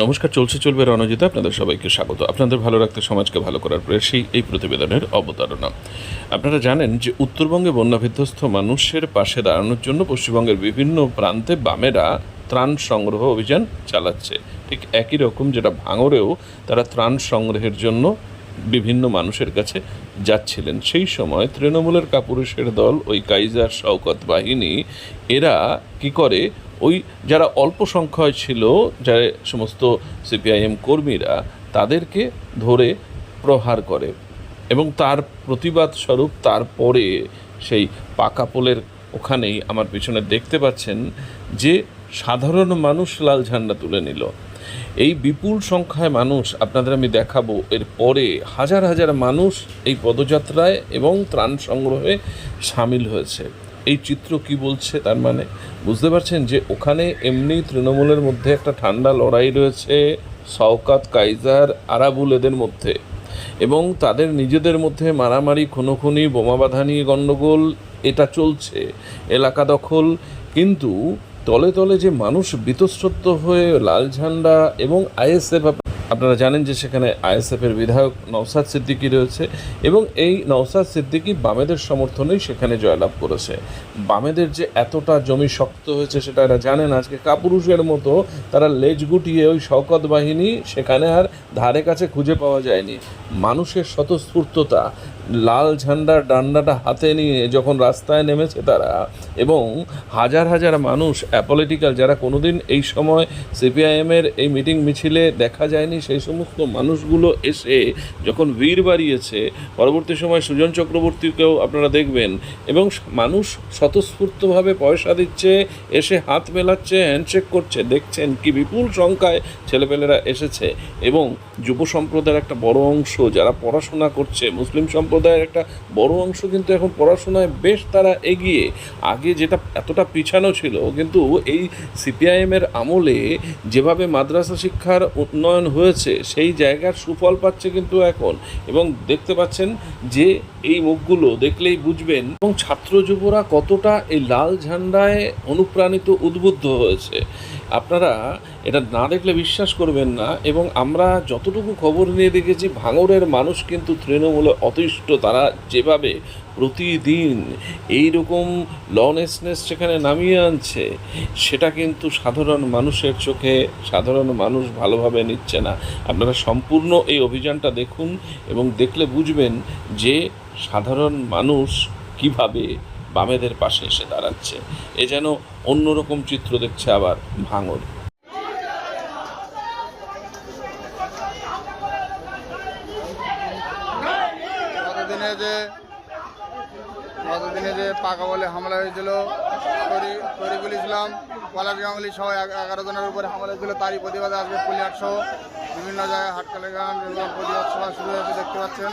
নমস্কার, চলছে, চলবে রণজিতা আপনাদের সবাইকে স্বাগত। আপনাদের ভালো রাখতে সমাজকে ভালো করার প্রয়াসই এই প্রতিবেদনের অবতারণা। আপনারা জানেন যে উত্তরবঙ্গে বন্যা বিধ্বস্ত মানুষের পাশে দাঁড়ানোর জন্য পশ্চিমবঙ্গের বিভিন্ন প্রান্তে বামেরা ত্রাণ সংগ্রহ অভিযান চালাচ্ছে। ঠিক একই রকম যেটা ভাঙরেও তারা ত্রাণ সংগ্রহের জন্য বিভিন্ন মানুষের কাছে যাচ্ছিলেন। সেই সময় তৃণমূলের কাপুরুষের দল, ওই কাইজার শওকত বাহিনী, এরা কি করে ওই যারা অল্প সংখ্যায় ছিল, যারা সমস্ত সিপিআইএম কর্মীরা, তাদেরকে ধরে প্রহার করে এবং তার প্রতিবাদ স্বরূপ তারপরে সেই পাকা পোলের ওখানেই আমার পিছনে দেখতে পাচ্ছেন যে সাধারণ মানুষ লাল ঝান্ডা তুলে নিল। এই বিপুল সংখ্যায় মানুষ আপনাদের আমি দেখাবো, এর পরে হাজার হাজার মানুষ এই পদযাত্রায় এবং ত্রাণ সংগ্রহে সামিল হয়েছে। এই চিত্র কি বলছে? তার মানে বুঝতে পারছেন যে ওখানে এমনি তৃণমূলের মধ্যে একটা ঠান্ডা লড়াই রয়েছে, শওকাত কাইজার আরাবুল এদের মধ্যে। এবং তাদের নিজেদের মধ্যে মারামারি, খুনোখুনি বোমাবাধা নিয়ে গণ্ডগোল, এটা চলছে এলাকা দখল। কিন্তু তলে তলে যে মানুষ বীতশ্রদ্ধ হয়ে লাল ঝান্ডা এবং আইএসএফ আপনারা জানেন যে সেখানে আইএসএফের বিধায়ক নওসাদ সিদ্দিকী রয়েছে এবং এই নওসাদ সিদ্দিকী বামেদের সমর্থনেই সেখানে জয়লাভ করেছে। বামেদের যে এতটা জমি শক্ত হয়েছে সেটা এরা জানেন আজকে কাপুরুষের মতো তারা লেজ গুটিয়ে ওই শওকত বাহিনী সেখানে আর ধারে কাছে খুঁজে পাওয়া যায়নি। মানুষের স্বতঃস্ফূর্ততা লাল ঝান্ডার ডান্ডাটা হাতে নিয়ে যখন রাস্তায় নেমেছে তারা এবং হাজার হাজার মানুষ অ্যাপলিটিক্যাল যারা কোনোদিন এই সময় সিপিআইএমের এই মিটিং মিছিলে দেখা যায়নি, সেই সমস্ত মানুষগুলো এসে যখন ভিড় বাড়িয়েছে, পরবর্তী সময় সুজন চক্রবর্তীকেও আপনারা দেখবেন এবং মানুষ স্বতঃস্ফূর্তভাবে পয়সা দিচ্ছে, এসে হাত মেলাচ্ছে হ্যান্ডশেক করছে, দেখছেন কি বিপুল সংখ্যায় ছেলেপেলেরা এসেছে এবং যুব সম্প্রদায়ের একটা বড় অংশ যারা পড়াশোনা করছে, মুসলিম সম্প্রদায়ের একটা বড় অংশ কিন্তু এখন পড়াশোনায় বেশ তারা এগিয়ে। আগে যেটা এতটা পিছানো ছিল, কিন্তু এই সিপিআইএমের আমলে যেভাবে মাদ্রাসা শিক্ষার উন্নয়ন হয়েছে, সেই জায়গার সুফল পাচ্ছে কিন্তু এখন। এবং দেখতে পাচ্ছেন যে এই মুখগুলো দেখলেই বুঝবেন। এবং ছাত্র যুবরা কতটা এই লাল ঝান্ডায় অনুপ্রাণিত উদ্বুদ্ধ হয়েছে। আপনারা এটা না দেখলে বিশ্বাস করবেন না এবং আমরা যতটুকু খবর নিয়ে দেখেছি, ভাঙড়ের মানুষ কিন্তু তৃণমূলে অতিষ্ঠ। তারা যেভাবে প্রতিদিন এই রকম লনেসনেস সেখানে নামিয়ে আনছে, সেটা কিন্তু সাধারণ মানুষের চোখে, সাধারণ মানুষ ভালোভাবে নিচ্ছে না। আপনারা সম্পূর্ণ এই অভিযানটা দেখুন এবং দেখলে বুঝবেন যে সাধারণ মানুষ কীভাবে বামেদের পাশে এসে দাঁড়াচ্ছে। এ যেন অন্যরকম চিত্র দেখছে আবার গতদিনে যে গতদিনে যে পাকা বলে হামলা হয়েছিল তরি তরিকুল ইসলাম, পলাশ গাঙ্গুলি সহ এগারো জনের উপরে হামলা হয়েছিল, তারই প্রতিবাদে আজকে পুলিহাট সহ বিভিন্ন জায়গায় হাটকালে গান প্রতিবাদ সভা শুরু হয়েছে, দেখতে পাচ্ছেন।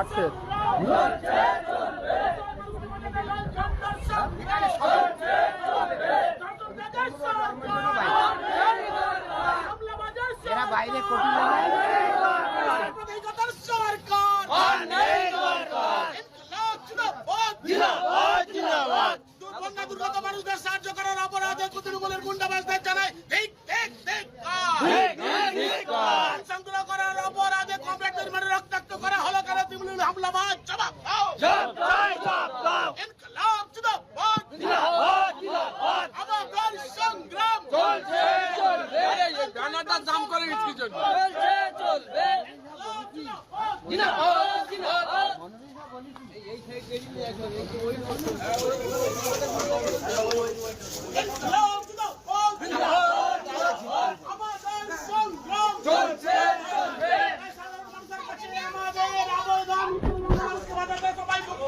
আসছে এরা বাইরে কোটি মানুষদের সাহায্য করার অপরাধে তৃণমূলের গুন্ডাবাজদের জানাই ঠিক ঠিক ঠিক সংগ্রহ করার অপরাধে কমরেডদের মেরে রক্তাক্ত করা হলো কেন তৃণমূল হামলাবাজ জবাব দাও ইনকলাব জিন্দাবাদ আমাদের সংগ্রাম গানাটা জাম করে গেছি জন্য ইনকলাব জিন্দাবাদ আমাদের সংগ্রাম চলছে সাধারণ মানুষের কাছে আমাদের আবেদন মানুষকে বাঁচাতে সবাই মুক্ত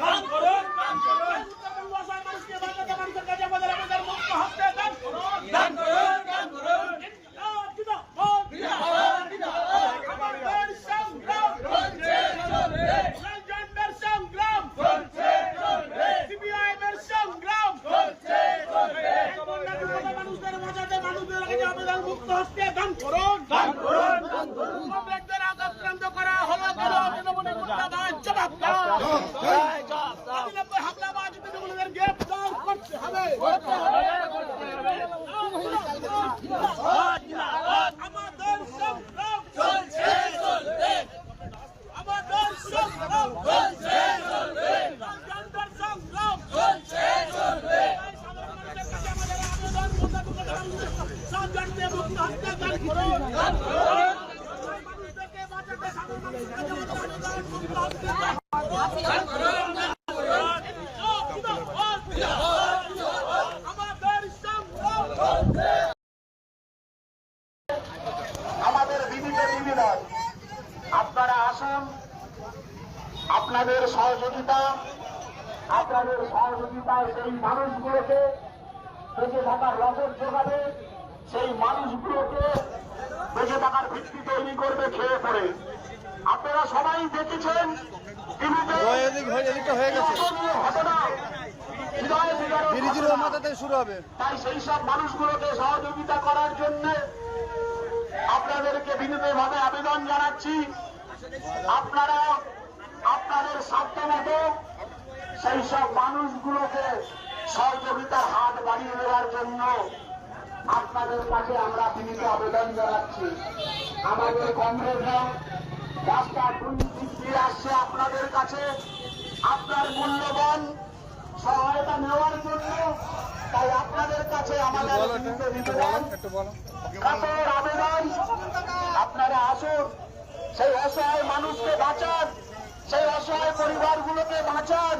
দান করুন দান করুন উত্তরবঙ্গ অসহায় মানুষকে বাঁচাতে মানুষের কাছে আমাদের আমাদের মুক্ত হস্তে দান করুন দান করুন দান করুন ইনকলাব জিন্দাবাদ জিন্দাবাদ জিন্দাবাদ আমাদের সংগ্রাম চলছে চলবে রাজেন্দ্র সংগ্রাম চলছে চলবে সিপিআইএম এর সংগ্রাম চলছে চলবে মানুষদের বাঁচাতে মানুষদের কাছে আবেদন মুক্ত হস্তে দান করুন দান করুন দান করুন কমরেডদের আক্রান্ত করা হলো কেন তৃণমূল মুর্দাবাদ জবাব দাও অবিলম্বে হামলাবাজ তৃণমূলের গ্রেফতার করতে হবে আমাদের সংগ্রাম চলছে চলবে আমাদের সংগ্রাম চলছে চলবে রাজেন্দ্র সংগ্রাম চলছে চলবে সাধারণ মুক্ত হত্যা দান করুন দান করুন মানুষদেরকে বাঁচাতে সাধারণ মানুষের কাছে আমাদের আবেদন মুক্ত হত্যা দান করুন দান করুন আমাদের আমাদের বিবিধ নিবেদন আপনারা আসুন, আপনাদের সহযোগিতা, আপনাদের সহযোগিতায় সেই মানুষগুলোকে বেঁচে থাকার রসদ যোগাবে সেই মানুষগুলোকে বেঁচে থাকার ভিত্তি তৈরি করবে খেয়ে পড়ে। আপনারা সবাই দেখেছেন। শুরু হবে। তাই সেই সব মানুষগুলোকে সহযোগিতা করার জন্য আপনাদেরকে বিনীতভাবে আবেদন জানাচ্ছি। আপনারা আপনাদের স্বার্থ মতো সেই সব মানুষগুলোকে সহযোগিতার হাত বাড়িয়ে দেওয়ার জন্য আপনাদের কাছে আমরা বিনীত আবেদন জানাচ্ছি। আমাদের কংগ্রেসরা রাস্তা দিয়ে আসছে আপনাদের কাছে। আপনার মূল্যবান সহায়তা নেওয়ার জন্য তাই আপনাদের কাছে আমাদের কাতর আবেদন আপনারা আসুন। সেই অসহায় মানুষকে বাঁচান। সেই অসহায় পরিবারগুলোকে বাঁচান।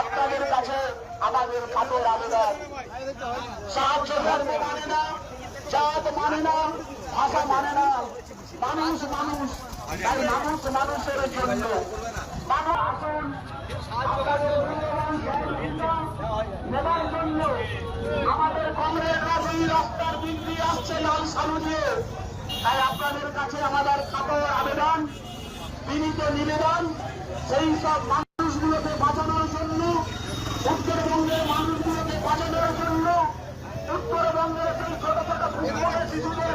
আপনাদের কাছে আমাদের কাতর আবেদন সাহায্য ধর্ম মানে না, জাত মানে না, ভাষা মানে না। মানুষ মানুষ, তাই মানুষ মানুষের জন্য। আমাদের কাছে আমাদের কাপড় আবেদন, বিনীত নিবেদন, সেই সব মানুষগুলোকে বাঁচানোর জন্য উত্তরবঙ্গের মানুষগুলোকে বাঁচানোর জন্য উত্তরবঙ্গের সেই ছোট ছোট ফুটবলের শিশুদের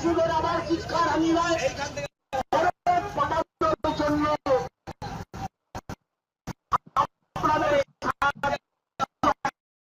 হাজার ফুটবলের চিৎকার আমি আঙিনায়